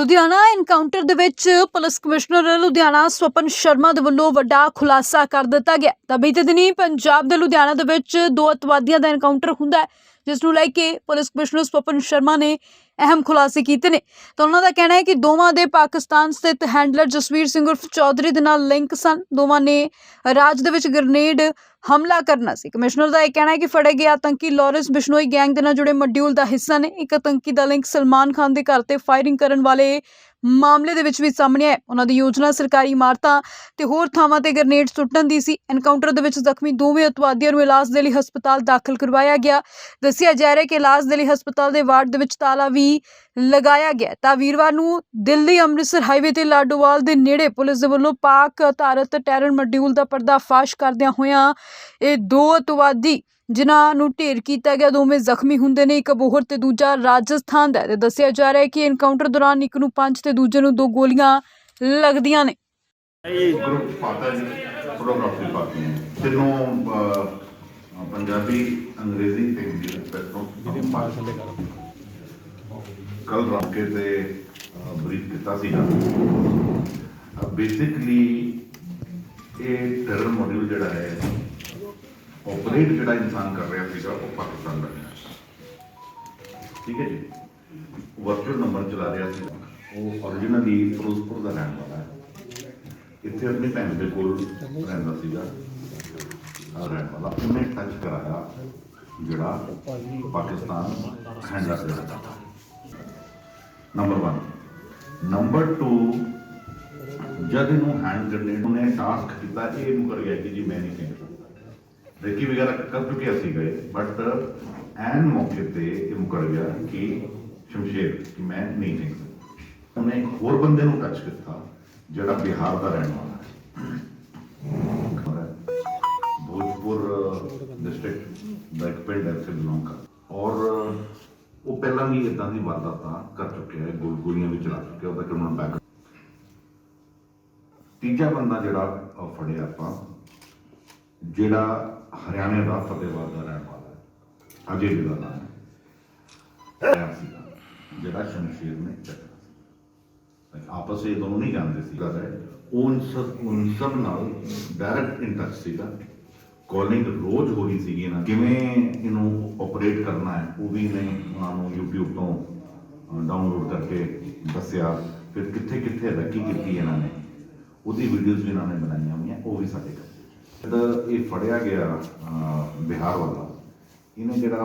Ludhiana encounter ਦੇ ਵਿੱਚ police commissioner Ludhiana Swapan Sharma ਦੇ ਵੱਲੋਂ ਵੱਡਾ ਖੁਲਾਸਾ ਕਰ ਦਿੱਤਾ ਗਿਆ। ਤਾਂ ਬੀਤੇ ਦਿਨੀ ਪੰਜਾਬ ਦੇ ਲੁਧਿਆਣਾ ਦੇ ਵਿੱਚ ਦੋ ਅਤਵਾਦੀਆਂ ਦਾ ਇਨਕਾਊਂਟਰ ਹੁੰਦਾ ਹੈ। ਜਿਸ ਨੂੰ ਲੈ ਕੇ ਪੁਲਿਸ ਕਮਿਸ਼ਨਰ ਸਵਪਨ ਸ਼ਰਮਾ ਨੇ ਅਹਿਮ ਖੁਲਾਸੇ ਕੀਤੇ ਨੇ। ਤਾਂ ਉਹਨਾਂ ਦਾ ਕਹਿਣਾ ਹੈ ਕਿ ਦੋਵਾਂ ਦੇ ਪਾਕਿਸਤਾਨ ਸਥਿਤ ਹੈਂਡਲਰ ਜਸਵੀਰ ਸਿੰਘ ਉਰਫ ਚੌਧਰੀ ਦੇ ਨਾਲ ਲਿੰਕ ਸਨ। ਦੋਵਾਂ ਨੇ ਰਾਜ ਦੇ ਵਿੱਚ ਗ੍ਰਨੇਡ ਹਮਲਾ ਕਰਨਾ ਸੀ। ਕਮਿਸ਼ਨਰ ਦਾ ਇਹ ਕਹਿਣਾ ਹੈ ਕਿ ਫੜੇ ਗਏ ਆਤੰਕੀ ਲਾਰੈਂਸ ਬਿਸ਼ਨੋਈ ਗੈਂਗ ਦੇ ਨਾਲ ਜੁੜੇ ਮੋਡਿਊਲ ਦਾ ਹਿੱਸਾ ਨੇ। ਇੱਕ ਆਤੰਕੀ ਦਾ ਲਿੰਕ ਸਲਮਾਨ ਖਾਨ ਦੇ ਘਰ ਤੇ ਫਾਇਰਿੰਗ ਕਰਨ ਵਾਲੇ ਮਾਮਲੇ ਦੇ ਵਿੱਚ ਵੀ ਸਾਹਮਣੇ ਆਇਆ ਉਹਨਾਂ ਦੀ ਯੋਜਨਾ, ਸਰਕਾਰੀ ਇਮਾਰਤਾਂ ਤੇ ਹੋਰ ਥਾਵਾਂ ਤੇ ਗ੍ਰਨੇਡ ਸੁੱਟਣ ਦੀ ਸੀ। ਐਨਕਾਊਂਟਰ ਦੇ ਵਿੱਚ ਜ਼ਖਮੀ ਦੋਵੇਂ ਅਤਵਾਦੀਆਂ ਨੂੰ ਇਲਾਜ ਦੇ ਲਈ ਹਸਪਤਾਲ ਦਾਖਲ ਕਰਵਾਇਆ ਗਿਆ। ਦੱਸਿਆ ਜਾ ਰਿਹਾ ਕਿ ਇਲਾਜ ਦੇ ਲਈ ਹਸਪਤਾਲ ਦੇ ਵਾਰਡ ਦੇ ਵਿੱਚ ਤਾਲਾ ਵੀ ਲਗਾਇਆ ਗਿਆ ਤਾਂ ਵੀਰਵਾਰ ਨੂੰ ਦਿੱਲੀ ਅੰਮ੍ਰਿਤਸਰ ਹਾਈਵੇ ਤੇ ਲਾਡੋਵਾਲ ਦੇ ਨੇੜੇ ਪੁਲਿਸ ਦੇ ਵੱਲੋਂ ਪਾਕ ਆਧਾਰਿਤ ਟੈਰਰ ਮੋਡਿਊਲ ਦਾ ਪਰਦਾਫਾਸ਼ ਕਰਦਿਆਂ ਹੋਇਆਂ ਇਹ ਦੋ ਅਤਵਾਦੀ ਜਿਨ੍ਹਾਂ ਨੂੰ ਢੇਰ ਕੀਤਾ ਗਿਆ ਦੋਵੇਂ ਜ਼ਖਮੀ ਹੁੰਦੇ ਨੇ ਇੱਕ ਅਬੋਹਰ ਤੇ ਦੂਜਾ ਰਾਜਸਥਾਨ ਦਾ ਹੈ ਤੇ ਦੱਸਿਆ ਜਾ ਰਿਹਾ ਹੈ ਕਿ ਐਨਕਾਊਂਟਰ ਦੌਰਾਨ ਇੱਕ ਨੂੰ ਪੰਜ ਤੇ ਦੂਜੇ ਨੂੰ ਦੋ ਗੋਲੀਆਂ ਲੱਗਦੀਆਂ ਨੇ। ਇਹ ਗਰੁੱਪ ਪਾਤਾ ਜੀ ਫੋਟੋਗ੍ਰਾਫੀ ਪਾਤੀ ਹੈ। ਤਿੰਨੋਂ ਅਹ, ਪੰਜਾਬੀ ਅੰਗਰੇਜ਼ੀ ਤੇ ਹਿੰਦੀ ਵਿੱਚ ਪੈਟਰੋਲ ਕੱਲ ਰਾਕੇ ਤੇ ਬਰੀਫ ਕੀਤਾ ਸੀ ਬੇਸਿਕਲੀ ਇਹ ਟੈਰਰ ਮੋਡਿਊਲ ਜਿਹੜਾ ਹੈ ਆਪਰੇਟ ਜਿਹੜਾ ਇਨਸਾਨ ਕਰ ਰਿਹਾ ਸੀਗਾ, ਉਹ ਪਾਕਿਸਤਾਨ ਦਾ ਹੈ ਠੀਕ ਹੈ ਜੀ? ਵਰਚੁਅਲ ਨੰਬਰ ਚਲਾ ਰਿਹਾ ਸੀ। ਉਹ originally ਫਿਰੋਜ਼ਪੁਰ ਦਾ ਰਹਿਣ ਵਾਲਾ ਹੈ। ਇੱਥੇ ਆਪਣੀ ਭੈਣ ਦੇ ਕੋਲ ਰਹਿੰਦਾ ਸੀਗਾ। ਰਹਿਣ ਵਾਲਾ। ਉਹਨੇ ਟੱਚ ਕਰਾਇਆ ਜਿਹੜਾ ਪਾਕਿਸਤਾਨ ਹੈਂਡਲਰ ਦੇ। ਨੰਬਰ 1 ਨੰਬਰ 2 ਜਦ ਇਹਨੂੰ ਹੈਂਡ ਗ੍ਰੇਨੇਡ ਉਹਨੇ ਟਾਸਕ ਕੀਤਾ, ਇਹ ਇਹਨੂੰ ਕਰ ਗਿਆ ਕਿ ਜੀ ਮੈਂ ਨਹੀਂ ਕਹਿੰਦਾ ਰੇਕੀ ਵਗੈਰਾ ਕਰ ਚੁੱਕਿਆ ਸੀ ਗਏ ਬਟ ਐਨ ਮੌਕੇ ਤੇ ਇਹ ਮੁਕਰ ਗਿਆ ਕਿ ਸ਼ਮਸ਼ੇਰ, ਕਿ ਮੈਂ ਨਹੀਂ ਕਹਿੰਦਾ ਉਹਨੇ ਇੱਕ ਹੋਰ ਬੰਦੇ ਨੂੰ ਟੱਚ ਕੀਤਾ, ਜਿਹੜਾ ਬਿਹਾਰ ਦਾ ਰਹਿਣ ਵਾਲਾ ਹੈ। ਭੋਜਪੁਰ ਡਿਸਟ੍ਰਿਕਟ ਦਾ ਇੱਕ ਪਿੰਡ ਹੈ, ਇੱਥੇ ਬਿਲੋਂਗ ਕਰ। ਔਰ ਉਹ ਪਹਿਲਾਂ ਵੀ ਇਦਾਂ ਦੀ ਵਾਰਦਾਤਾਂ ਕਰ ਚੁੱਕਿਆ ਹੈ, ਗੋਲ ਗੋਲੀਆਂ ਵੀ ਚਲਾ ਚੁੱਕਿਆ, ਉਹਦਾ ਕ੍ਰਿਮੀਨਲ ਬੈਕ ਤੀਜਾ ਬੰਦਾ ਜਿਹੜਾ ਫੜਿਆ ਆਪਾਂ, ਜਿਹੜਾ ਹਰਿਆਣੇ ਦਾ ਫਤਿਹਵਾਦ ਦਾ ਰਹਿਣ ਵਾਲਾ ਹੈ। ਅਜੇ ਜੀ ਦਾ ਨਾਮ ਹੈ। ਜਿਹੜਾ ਸ਼ਮਸ਼ੀਰ ਨੇ ਚੱਕਿਆ ਆਪਸ ਵਿੱਚ ਦੋਨੋਂ ਨਹੀਂ ਜਾਣਦੇ ਸੀ। ਉਹ ਉਨ ਸਭ ਉਨ ਸਭ ਨਾਲ ਡਾਇਰੈਕਟ ਇਨ ਟੱਚ ਸੀਗਾ। ਕਾਲਿੰਗ ਰੋਜ਼ ਹੋ ਰਹੀ ਸੀਗੀ ਨਾ ਕਿਵੇਂ ਇਹਨੂੰ ਆਪਰੇਟ ਕਰਨਾ ਹੈ, ਉਹ ਵੀ ਨੇ ਉਹਨਾਂ ਨੂੰ YouTube ਤੋਂ ਡਾਊਨਲੋਡ ਕਰਕੇ ਦੱਸਿਆ। ਫਿਰ ਕਿੱਥੇ ਕਿੱਥੇ ਰੱਖੀ ਕੀਤੀ ਇਹਨਾਂ ਨੇ। ਉਹਦੀ ਵੀਡੀਓਜ਼ ਵੀ ਇਹਨਾਂ ਨੇ ਬਣਾਈਆਂ ਹੋਈਆਂ, ਉਹ ਵੀ ਸਾਡੇ ਕੋਲ ਜਦ ਇਹ ਫੜਿਆ ਗਿਆ ਬਿਹਾਰ ਵਾਲਾ। ਇਹਨੇ ਜਿਹੜਾ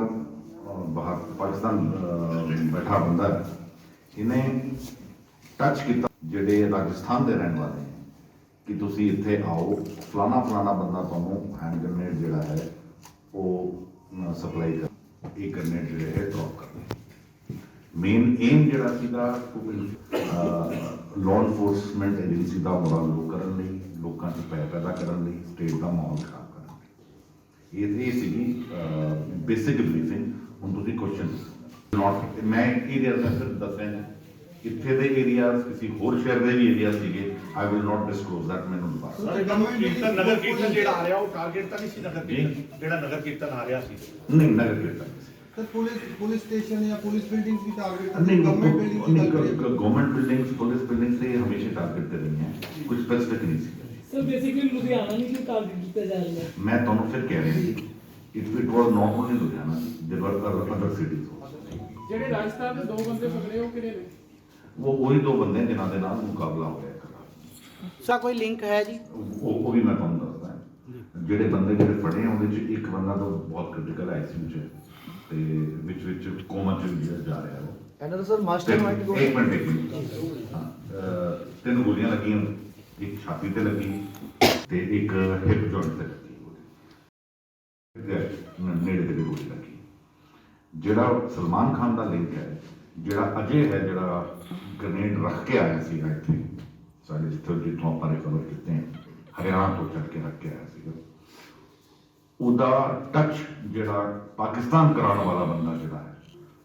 ਬਾਹਰ ਪਾਕਿਸਤਾਨ ਬੈਠਾ ਬੰਦਾ ਹੈ, ਇਹਨੇ ਟੱਚ ਕੀਤਾ ਜਿਹੜੇ ਰਾਜਸਥਾਨ ਦੇ ਰਹਿਣ ਵਾਲੇ ਹੈ ਕਿ ਤੁਸੀਂ ਇੱਥੇ ਆਓ ਫਲਾਣਾ ਫਲਾਣਾ ਬੰਦਾ ਤੁਹਾਨੂੰ ਹੈਂਡ ਗ੍ਰੇਨੇਡ ਜਿਹੜਾ ਹੈ ਉਹ ਸਪਲਾਈ ਕਰ ਇਹ ਗ੍ਰੇਨੇਡ ਜਿਹੜੇ ਹੈ ਡ੍ਰੌਪ ਕਰਨਾ ਮੇਨ ਏਮ ਜਿਹੜਾ ਸੀਗਾ ਲਾਅ ਇਨਫੋਰਸਮੈਂਟ ਏਜੰਸੀ ਦਾ ਮੋਰਲ ਲੋ ਕਰਨ ਲਈ ਲੋਕਾਂ 'ਚ ਭੈ ਪੈਦਾ ਕਰਨ ਲਈ ਸਟੇਟ ਦਾ ਮਾਹੌਲ ਖਰਾਬ ਕਰਨ ਲਈ। ਇਹ ਇਹ ਸੀਗੀ ਬੇਸਿਕ ਬਰੀਫਿੰਗ ਹੁਣ ਤੁਸੀਂ ਕੁਐਸਚਨ ਨਾਟ ਮੈਂ ਏਰੀਆ ਦਾ ਸਿਰਫ ਦੱਸਿਆ ਹੈ। ਇੱਥੇ ਦੇ ਏਰੀਆਜ਼ ਕਿਸੇ ਹੋਰ ਸ਼ਹਿਰ ਦੇ ਵੀ ਏਰੀਆ ਸੀਗੇ। I will not disclose that ਮੈਨੂੰ ਨਹੀਂ ਪਤਾ। ਸਾਰੇ ਕੀਰਤਨ ਨਗਰ ਕੀਰਤਨ ਜਿਹੜਾ ਆ ਰਿਹਾ ਉਹ ਟਾਰਗੇਟ ਤਾਂ ਨਹੀਂ ਸੀ ਨਗਰ ਕੀਰਤਨ। ਜਿਹੜਾ ਨਗਰ ਕੀਰਤਨ ਆ ਰਿਹਾ ਸੀ। ਨਹੀਂ ਨਗਰ ਕੀਰਤਨ ਸਰ ਪੁਲਿਸ ਪੁਲਿਸ ਸਟੇਸ਼ਨ ਜਾਂ ਪੁਲਿਸ ਬਿਲਡਿੰਗ ਦੀ ਟਾਰਗੇਟ ਨਹੀਂ ਗਵਰਨਮੈਂਟ ਬਿਲਡਿੰਗ ਦੀ ਗੱਲ ਕਰੀਏ ਗਵਰਨਮੈਂਟ ਬਿਲਡਿੰਗਸ ਪੁਲਿਸ ਬਿਲਡਿੰਗਸ ਤੇ ਹਮੇਸ਼ਾ ਟਾਰਗੇਟ ਤੇ ਰਹੀਆਂ ਕੁਝ ਸਪੈਸਿਫਿਕ ਨਹੀਂ ਸੀ। ਸਰ ਬੇਸਿਕਲੀ ਲੁਧਿਆਣਾ ਨਹੀਂ ਕਿਉਂ ਟਾਰਗੇਟ ਕੀਤਾ ਜਾ ਰਿਹਾ। ਹੈ ਮੈਂ ਤੁਹਾਨੂੰ ਫਿਰ ਕਹਿ ਰਿਹਾ ਸੀ it it was not only Ludhiana there were other cities ਜਿਹੜੇ ਰਾਜਸਥਾਨ ਦੇ ਦੋ ਬੰਦੇ ਪਕੜੇ ਉਹ ਕਿਹੜੇ ਨੇ? ਉਹ ਉਹੀ ਦੋ ਬੰਦੇ ਜਿਨ੍ਹਾਂ ਦੇ ਨਾਲ ਮੁਕਾਬਲਾ ਹੋ ਰਿਹਾ। ਸਾ ਕੋਈ ਲਿੰਕ ਹੈ ਜੀ? ਉਹ ਉਹ ਵੀ ਮੈਂ ਤੁਹਾਨੂੰ ਦੱਸਦਾ। ਜਿਹੜੇ ਬੰਦੇ ਜਿਹੜੇ ਫੜੇ ਆ ਉਹਦੇ ਚ ਇੱਕ ਬੰਦਾ ਤਾਂ ਬਹੁਤ ਕ੍ਰਿਟੀਕਲ ਆਈਸੀਯੂ ਚ ਹੈ ਵਿੱਚ ਵਿੱਚ ਕੋਮਾ ਚ ਵੀ ਜਾ ਰਿਹਾ ਉਹ। ਐਂਡ ਸਰ ਮਾਸਟਰਮਾਈਂਡ ਤਿੰਨ- ਇੱਕ ਮਿੰਟ ਇੱਕ ਮਿੰਟ ਹਾਂ, ਤਿੰਨ ਗੋਲੀਆਂ ਲੱਗੀਆਂ। ਇੱਕ ਛਾਤੀ ਤੇ ਲੱਗੀ ਤੇ ਇੱਕ ਹਿਪ ਜੁਆਇੰਟ ਤੇ ਲੱਗੀ। ਨੇੜੇ ਤੇ ਗੋਲੀ ਲੱਗੀ। ਜਿਹੜਾ ਸਲਮਾਨ ਖਾਨ ਦਾ ਲਿੰਕ ਹੈ ਜਿਹੜਾ ਅਜੇ ਹੈ ਜਿਹੜਾ ਗ੍ਰਨੇਡ ਰੱਖ ਕੇ ਆਇਆ ਸੀਗਾ ਇੱਥੇ ਸਾਡੇ ਜਿੱਥੋਂ ਜਿੱਥੋਂ ਆਪਾਂ ਰਿਕਵਰ ਕੀਤੇ ਹਰਿਆਣਾ ਤੋਂ ਚੱਲ ਕੇ ਰੱਖ ਕੇ ਆਇਆ ਸੀਗਾ। ਉਹਦਾ ਟੱਚ ਜਿਹੜਾ ਪਾਕਿਸਤਾਨ ਕਰਾਉਣ ਵਾਲਾ ਬੰਦਾ ਜਿਹੜਾ ਹੈ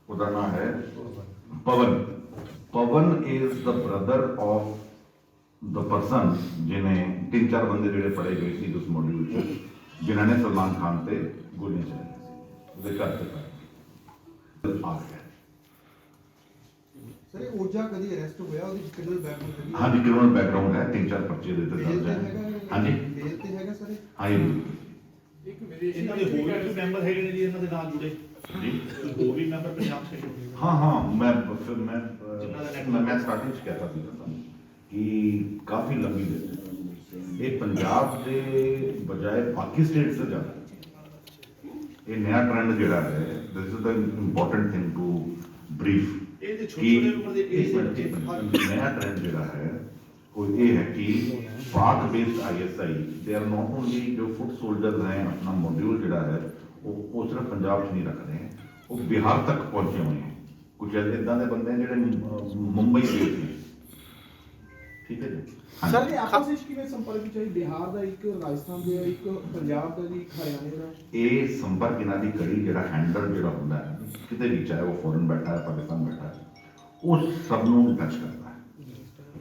ਉਹਦਾ ਨਾਮ ਹੈ Pawan Pawan is the brother of the person ਜਿਹਨੇ ਤਿੰਨ ਚਾਰ ਬੰਦੇ ਜਿਹੜੇ ਫੜੇ ਗਏ ਸੀ ਉਸ ਮੋਡਿਊਲ 'ਚ ਜਿਨ੍ਹਾਂ ਨੇ ਸਲਮਾਨ ਖਾਨ ਤੇ ਗੋਲੀਆਂ ਚਲਾਈਆਂ ਸੀ ਉਹਦੇ ਘਰ ਤੇ ਫਾਇਰ ਆ ਗਿਆ ਸਰ ਇਹ ਓਜਾ ਕਦੀ ਅਰੈਸਟ ਹੋਇਆ ਉਹਦੀ ਕ੍ਰਿਮੀਨਲ ਬੈਕਗ੍ਰਾਉਂਡ ਹੈਗੀ ਹਾਂਜੀ ਕ੍ਰਿਮੀਨਲ ਬੈਕਗ੍ਰਾਉਂਡ ਹੈ ਤਿੰਨ ਚਾਰ ਪਰਚੇ ਦੇ ਦਿੱਤੇ ਬੇਲ ਦਰਜ ਤੇ ਹੈ ਹੈਗਾ ਹਾਂਜੀ ਬੇਲ ਤੇ ਹੈਗਾ ਸਰ ਇਹ? ਹਾਂਜੀ ਇੱਕ ਵਿਦੇਸ਼ੀ ਇਹਨਾਂ ਦੇ ਹੋਰ ਵੀ ਮੈਂਬਰ ਹੈਗੇ ਨੇ ਜੀ ਇਹਨਾਂ ਦੇ ਨਾਲ ਜੁੜੇ ਜੀ ਹੋਰ ਵੀ ਮੈਂਬਰ ਪੰਜਾਬ ਸੇ ਹਾਂ ਹਾਂ ਮੈਂ ਫਿਰ ਮੈਂ ਜਿਨ੍ਹਾਂ ਦਾ ਅਹ, network- ਮੈਂ ਮੈਂ ਸਟਾਰਟਿੰਗ ਚ ਕਹਿਤਾ ਸੀ ਤੁਹਾਨੂੰ ਕਿ ਕਾਫੀ ਲੰਬੀ ਲਿਸਟ ਹੈ ਇਹ ਪੰਜਾਬ ਦੇ ਬਜਾਏ ਬਾਕੀ ਸਟੇਟ ਸੇ ਜ਼ਿਆਦਾ ਹੈ। ਇਹ ਨया ਟ੍ਰੈਂਡ ਜਿਹੜਾ ਹੈ this is the important thing to brief ਇਹ ਜੇ ਛੋਟੇ ਕਿ ਛੋਟੇ ਉਮਰ ਦੇ ਇੱਕ ਮਿੰਟ, ਇੱਕ ਮਿੰਟ, ਨया ਟ੍ਰੈਂਡ ਜਿਹੜਾ ਹੈ ਉਹ ਇਹ ਹੈ ਕਿ ਪਾਕ ਬੇਸਡ ਆਈਐਸਆਈ ਦੇ ਆਰ ਨਾਟ ਓਨਲੀ ਜੋ ਫੁੱਟ ਸੋਲਜਰਸ ਹੈ ਆਪਣਾ ਮੋਡਿਊਲ ਜਿਹੜਾ ਹੈ ਉਹ ਉਹ ਸਿਰਫ ਪੰਜਾਬ 'ਚ ਨਹੀਂ ਰੱਖ ਰਹੇ ਉਹ ਬਿਹਾਰ ਤੱਕ ਪਹੁੰਚੇ ਹੋਏ ਹੈ ਕੁਝ ਇਦਾਂ ਦੇ ਬੰਦੇ ਨੇ ਜਿਹੜੇ ਮੁੰਬਈ ਬੇਸਡ ਨੇ। ਠੀਕ ਹੈ ਜੀ। ਸਰ ਇਹ ਆਪਸ ਵਿੱਚ ਕਿਵੇਂ ਸੰਪਰਕ ਆਈ ਬਿਹਾਰ ਦਾ ਇੱਕ ਰਾਜਸਥਾਨ ਦਾ ਇੱਕ ਪੰਜਾਬ ਦਾ ਜੀ ਹਰਿਆਣੇ ਦਾ? ਇਹ ਸੰਪਰਕ ਇਹਨਾਂ ਦੀ ਕੜੀ ਜਿਹੜਾ ਹੈਂਡਲਰ ਜਿਹੜਾ ਹੁੰਦਾ ਹੈ ਕਿਤੇ ਵੀ ਚਾਹੇ ਉਹ ਫੋਰਨ ਬੈਠਾ ਹੈ ਪਾਕਿਸਤਾਨ ਬੈਠਾ ਹੈ ਉਹ ਸਭ ਨੂੰ ਟੱਚ ਕਰਦਾ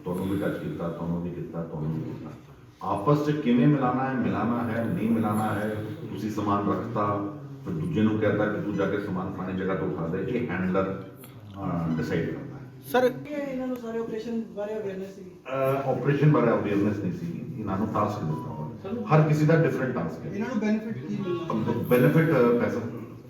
ਤੁਹਾਨੂੰ ਵੀ ਟੱਚ ਕੀਤਾ ਤੁਹਾਨੂੰ ਵੀ ਕੀਤਾ ਤੁਹਾਨੂੰ ਵੀ ਕੀਤਾ। ਆਪਸ 'ਚ ਕਿਵੇਂ ਮਿਲਾਣਾ ਹੈ ਮਿਲਾਣਾ ਹੈ ਨਹੀਂ ਮਿਲਾਣਾ ਹੈ ਤੁਸੀਂ ਸਮਾਨ ਰੱਖਤਾ ਫਿਰ ਦੂਜੇ ਨੂੰ ਕਹਿੰਦਾ ਕਿ ਤੂੰ ਜਾ ਕੇ ਸਮਾਨ ਫਲਾਣੀ ਜਗ੍ਹਾ ਤੋਂ ਉਠਾ ਦੇ ਇਹ ਹੈਂਡਲਰ ਡਿਸਾਈਡ ਕਰਦਾ ਹੈ ਸਰ ਇਹਨਾਂ ਨੂੰ ਸਾਰੇ ਆਪਰੇਸ਼ਨ ਬਾਰੇ ਅਵੇਅਰਨੈਸ ਸੀ ਆਪਰੇਸ਼ਨ ਬਾਰੇ ਅਵੇਅਰਨੈਸ ਨਹੀਂ ਸੀ ਇਹਨਾਂ ਨੂੰ ਟਾਸਕ ਦਿੱਤਾ ਹੋਇਆ ਹਰ ਕਿਸੇ ਦਾ ਡਿਫਰੈਂਟ ਟਾਸਕ ਹੈ ਇਹਨਾਂ ਨੂੰ ਬੈਨੀਫਿਟ ਕੀ ਮਿਲਦਾ ਬੈਨੀਫਿਟ ਪੈਸਾ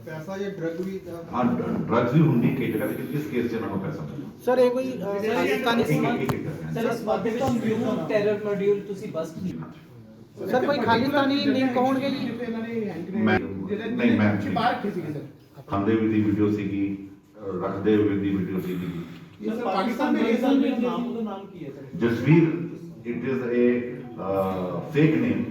ਪੈਸਾ ਜਾਂ ਡਰਗ ਵੀ ਤਾਂ ਹਾਂ ਡਰੱਗਸ ਵੀ ਹੁੰਦੀ ਕਈ ਜਗ੍ਹਾ ਤੇ ਕਿਸ ਕੇਸ 'ਚ ਇਹਨਾਂ ਨੂੰ ਪੈਸਾ ਮਿਲਦਾ ਸਰ ਇਹ ਕੋਈ ਪਾਕਿਸਤਾਨੀ ਇੱਕ ਇੱਕ ਇੱਕ ਇੱਕ ਸਰ ਇਸ ਵਾਦੇ ਵਿੱਚ ਨਿਊ ਟੈਰਰ ਮੋਡਿਊਲ ਤੁਸੀਂ ਬਸ ਕੀਤਾ। ਸਰ ਕੋਈ ਖਾਲਿਸਤਾਨੀ ਲਿੰਕ ਹੋਣਗੇ ਜੀ? ਮੈਂ- ਜਿਹੜੇ ਨਹੀਂ, ਮੈਂ- ਬਾਹਰ ਰੱਖੇ ਸੀਗੇ ਸਰ ਖਾਂਦੇ ਹੋਏ ਦੀ ਵੀਡੀਓ ਸੀਗੀ ਅਹ ਰੱਖਦੇ ਹੋਏ ਦੀ ਵੀਡੀਓ ਸੀਗੀ। ਇਹ ਸਰ ਪਾਕਿਸਤਾਨ ਦੇ ਨਾਮ ਉਹਦਾ ਨਾਮ ਕੀ ਹੈ sir Jasveer it is a fake name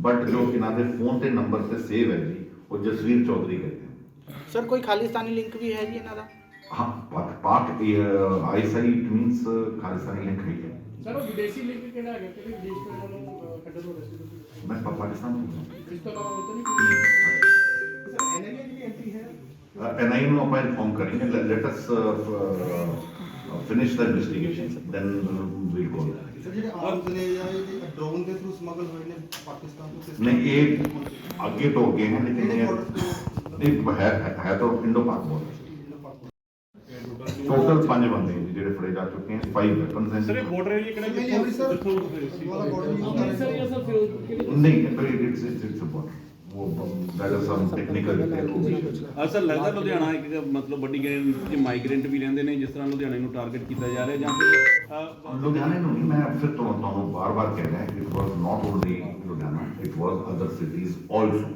but ਜੋ ਇਹਨਾਂ ਦੇ ਫੋਨ ਤੇ ਨੰਬਰ ਤੇ ਸੇਵ ਹੈ ਜੀ ਉਹ ਜਸਵੀਰ ਚੌਧਰੀ ਕਹਿੰਦੇ ਹਨ ਸਰ ਕੋਈ ਖਾਲਿਸਤਾਨੀ ਲਿੰਕ ਵੀ ਹੈ ਜੀ ਇਹਨਾਂ ਦਾ ਹਾਂ Pak Pak ISI it means Khalistani link ਹੈ ਸਰ ਉਹ ਵਿਦੇਸ਼ੀ ਲਿੰਕ ਕਿਹੜਾ ਹੈਗਾ ਕਿਹੜੇ ਵਿਦੇਸ਼ ਤੋਂ ਇਹਨਾਂ ਨੂੰ ਅਹ, ਕੱਢਣ ਨੂੰ ਰਸਤੇ ਮੈਂ ਪਾ- ਪਾਕਿਸਤਾਨ ਤੋਂ ਹਾਂ। ਇਸ ਤੋਂ ਇਲਾਵਾ ਹੋਰ ਤਾਂ ਨਹੀਂ ਕੋਈ ਸਰ ਐਨਆਈਏ ਦੀ ਐਂਟਰੀ ਹੈ ਐਨਆਈ ਨੂੰ ਆਪਾਂ ਇਨਫੋਰਮ ਕਰਾਂਗੇ let us finish the investigation then we'll go sir ਜਿਹੜੇ ਆਰਮਸ ਨੇ ਜਾਂ ਇਹ ਡਰੋਨ ਦੇ ਨਹੀਂ ਇਹ ਲੇਕਿਨ ਕਿਹੜੇ ਇਹ border ਤੋਂ? ਨਹੀਂ ਹੈ ਹੈ- ਹੈ ਤਾਂ ਇੰਡੋ ਪਾਕ ਬੋਰਡਰ ਟੋਟਲ ਪੰਜ ਬੰਦੇ ਨੇ ਜਿਹੜੇ ਫੜੇ ਜਾ ਚੁੱਕੇ ਹਨ 5 ਵੈਪਨਸ ਹਨ ਸਰ ਇਹ ਬਾਰਡਰ ਏਰੀਆ ਕਿਹੜਾ ਨਹੀਂ, ਅੰਮ੍ਰਿਤਸਰ ਵਾਲਾ use ਕਰ ਰਹੇ ਅੰਮ੍ਰਿਤਸਰ ਜਾਂ ਸਰ ਕਿਹੜੇ ਨਹੀਂ it's it's it's a border ਉਹ ਦੈਟ ਇਜ਼ ਸਮ ਟੈਕਨੀਕਲ ਅਸਰ ਲੱਗਦਾ ਲੁਧਿਆਣਾ ਇੱਕ ਮਤਲਬ ਵੱਡੀ ਗਿਣਤੀ ਚ ਮਾਈਗ੍ਰੈਂਟ ਵੀ ਰਹਿੰਦੇ ਨੇ ਜਿਸ ਤਰ੍ਹਾਂ ਲੁਧਿਆਣੇ ਨੂੰ ਟਾਰਗੇਟ ਕੀਤਾ ਜਾ ਰਿਹਾ ਜਾਂ ਫਿਰ ਲੁਧਿਆਣੇ ਨੂੰ ਨਹੀਂ ਮੈਂ ਫਿਰ ਤੋਂ ਤੁਹਾਨੂੰ ਬਾਰ-ਬਾਰ ਕਹਿ ਰਿਹਾ it was not only Ludhiana it was other cities also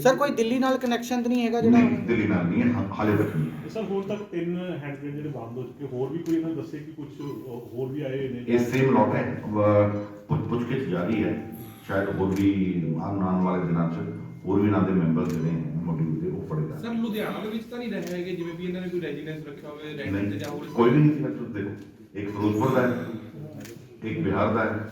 sir ਕੋਈ ਦਿੱਲੀ ਨਾਲ ਕਨੈਕਸ਼ਨ ਤਾਂ ਨਹੀਂ ਹੈਗਾ ਜਿਹੜਾ? ਨਹੀਂ ਦਿੱਲੀ ਨਾਲ ਨਹੀਂ ਹੈ, ਹਾਲੇ ਤੱਕ ਨਹੀਂ। ਹੈ। ਸਰ ਹੁਣ ਤੱਕ ਤਿੰਨ ਹੈਂਡ ਗ੍ਰੇਡ ਜਿਹੜੇ ਬੰਦ ਹੋ ਚੁੱਕੇ ਹੋਰ ਵੀ ਕੋਈ ਇਹਨਾਂ ਨੇ ਦੱਸੇ ਕਿ ਕੁਝ ਹੋਰ ਵੀ ਆਏ ਨੇ? ਇਹ ਸੇਮ ਲੋਟ ਹੈ ਵ- ਪੁੱਛ ਪੁੱਛਗਿੱਛ ਜਾਰੀ ਹੈ ਸ਼ਾਇਦ ਹੋਰ ਵੀ ਆਉਣ ਆਉਣ ਵਾਲੇ ਦਿਨਾਂ 'ਚ। ਹੋਰ ਵੀ ਇਹਨਾਂ ਦੇ ਮੈਂਬਰ ਜਿਹੜੇ ਹੈ ਮੌਜੂਦ ਦੇ ਉਹ ਫੜੇ ਸਰ ਲੁਧਿਆਣਾ ਦੇ ਵਿੱਚ ਤਾਂ ਨਹੀਂ ਰਹੇ ਹੈਗੇ ਜਿਵੇਂ ਵੀ ਇਹਨਾਂ ਨੇ ਕੋਈ ਰੈਜ਼ੀਡੈਂਸ ਰੱਖਿਆ ਹੋਵੇ ਰੈਂਟ ਤੇ ਜਾਂ ਹੋਰ ਕੋਈ ਵੀ ਨਹੀਂ ਹੈ ਤੁਸੀਂ ਦੇਖੋ ਇੱਕ ਫਿਰੋਜ਼ਪੁਰ ਦਾ ਹੈ ਇੱਕ ਬਿਹਾਰ ਦਾ ਹੈ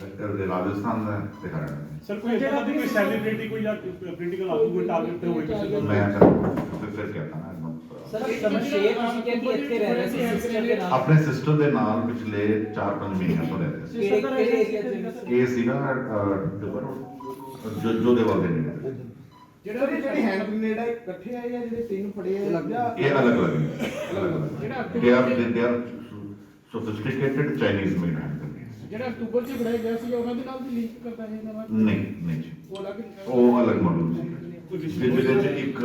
ਇੱਕ ਰਾਜਸਥਾਨ ਦਾ ਹੈ ਤੇ ਹਰਿਆਣਾ ਦਾ ਹੈ। ਸਰ ਕੋਈ ਇਦਾਂ ਦੀ ਕੋਈ ਸੈਲੀਬ੍ਰਿਟੀ ਕੋਈ ਜਾਂ ਪੋਲੀਟੀਕਲ ਆਗੂ ਕੋਈ ਟਾਰਗੇਟ ਤੇ ਹੋਵੇ ਕਿਸੇ ਦਾ ਮੈਂ ਫਿਰ ਫਿਰ ਕਹਿਤਾ ਨਾ ਇਹਨੂੰ, ਸਰ ਸਮਝ ਸ਼ੇਰ ਤੁਸੀਂ ਇੱਥੇ ਰਹਿ ਰਹੇ ਸੀ ਸਿਸਟਰ ਦੇ ਨਾਲ। ਆਪਣੇ ਸਿਸਟਰ ਦੇ ਨਾਲ ਪਿਛਲੇ 4-5 ਮਹੀਨਿਆਂ ਤੋਂ ਰਹਿ ਰਹੇ ਸੀ। ਕਿਹੜੇ ਕਿਹੜੇ ਏਰੀਆ ਚ? ਇਹ ਸੀਗਾ ਅਹ, ਜੋ ਜੋ ਦੇ ਵਾਲੇ ਨੇ। ਜਿਹੜਾ ਜਿਹੜੇ ਹੈਂਡ ਗ੍ਰੇਨੇਡ ਆ ਇਹ ਇਕੱਠੇ ਆਏ ਆ ਜਿਹੜੇ ਤਿੰਨ ਫੜੇ ਆ ਜਾਂ ਇਹ ਅਲੱਗ ਅਲੱਗ ਨੇ ਜਿਹੜਾ ਦੇ ਆਰ ਅਕਤੂਬਰ ਦੇ are sophisticated Chinese made hand ਜਿਹੜਾ ਅਕਤੂਬਰ ਚ ਬਣਾਇਆ ਗਿਆ ਸੀ ਉਹਨਾਂ ਦੇ ਨਾਲ ਵੀ ਲਿੰਕ ਕਰਦਾ ਹੈ ਨਵਾਂ ਨਹੀਂ ਨਹੀਂ ਜੀ। ਉਹ ਅਲੱਗ ਉਹ ਅਲੱਗ ਮਾਡਲ ਸੀ। ਜਿਹਦੇ ਵਿੱਚ ਇੱਕ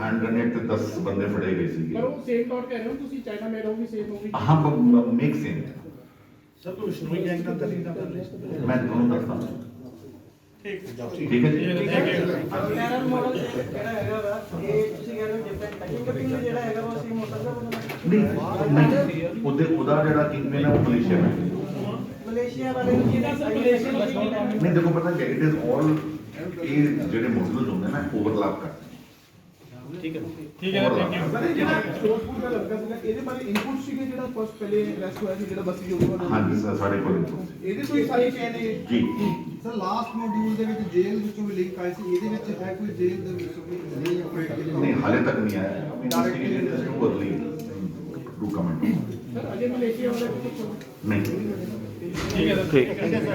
ਹੈਂਡ ਗ੍ਰੇਨੇਡ ਤੇ 10 ਬੰਦੇ ਫੜੇ ਗਏ ਪਰ ਸੀਗੇ ਉਹ ਸੇਮ ਡਾਟ ਕਹਿ ਰਹੇ ਹੋ ਤੁਸੀਂ ਚਾਈਨਾ ਮੇਡ ਹੋਗੀ ਸੇਮ ਹੋਗੀ ਹਾਂ ਮਿਕਸ ਹੈ ਸਰ ਕੋਈ ਸ਼ਨੋਈ ਗੈਂਗ ਤਾਂ ਨਹੀਂ ਨਾ ਮੈਂ ਤੁਹਾਨੂੰ ਦੱਸਦਾ। ਠੀਕ। ਹੈ ਜੀ। ਟੈਰਰ ਮਾਡਲ ਕਿਹੜਾ ਹੈਗਾ ਵਾ ਇਹ ਤੁਸੀਂ ਕਹਿ ਰਹੇ ਹੋ ਡਿਫਰੈਂਟ ਟੈਕਨੀਕਲ ਜਿਹੜਾ ਹੈਗਾ ਵਾ ਸੇਮ ਹੋ ਸਕਦਾ ਵਾ ਨਹੀਂ ਨਹੀਂ ਉਹਦੇ ਉਹਦਾ ਜਿਹੜਾ ਕਿੰਗਪਿਨ ਹੈ ਉਹ ਮਲੇਸ਼ੀਆ ਵਿੱਚ ਹੈ। ਮਲੇਸ਼ੀਆ ਵਾਲੇ ਨੂੰ ਜਿਹਦਾ ਸਰ ਮਲੇਸ਼ੀਆ ਨਹੀਂ ਦੇਖੋ ਪਤਾ ਕਿ ਇਟ ਇਜ਼ ਆਲ ਇਹ ਜਿਹੜੇ ਮੋਡਲਸ ਹੁੰਦੇ ਨੇ ਓਵਰਲੈਪ ਕਰਦੇ। ਠੀਕ ਹੈ। ਥੈਂਕ ਯੂ ਸਰ ਇਹ ਜਿਹੜਾ ਫਿਰੋਜ਼ਪੁਰ ਦਾ ਲੜਕਾ ਸੀਗਾ ਇਹਦੇ ਬਾਰੇ ਇਨਪੁਟ ਸੀਗੇ ਜਿਹੜਾ ਫਸਟ ਪਹਿਲੇ ਅਰੈਸਟ ਹੋਇਆ ਸੀ ਜਿਹੜਾ ਬਸੀ ਜੋਗਾ ਹਾਂਜੀ ਸਰ ਸਾਡੇ ਕੋਲ input ਸੀ। ਇਹਦੇ ਹੀ ਸਾਰੇ ਚੈਨ ਨੇ? ਜੀ। ਸਰ ਲਾਸਟ ਮੋਡਿਊਲ ਦੇ ਵਿੱਚ ਜੇਲ੍ਹ ਵਿੱਚੋਂ ਵੀ ਲਿੰਕ ਆਈ ਸੀ ਇਹਦੇ ਵਿੱਚ ਹੈ ਕੋਈ ਜੇਲ੍ਹ ਦੇ ਵਿੱਚੋਂ ਵੀ ਨਹੀਂ ਆਪਰੇਟ ਕੀਤਾ ਨਹੀਂ। ਹਾਲੇ ਤੱਕ ਨਹੀਂ ਆਇਆ। Investigation is too early to comment sir Ajay Malaysia ਵਾਲੇ ਕੁਝ ਨਹੀਂ। ਠੀਕ ਹੈ ਸਰ।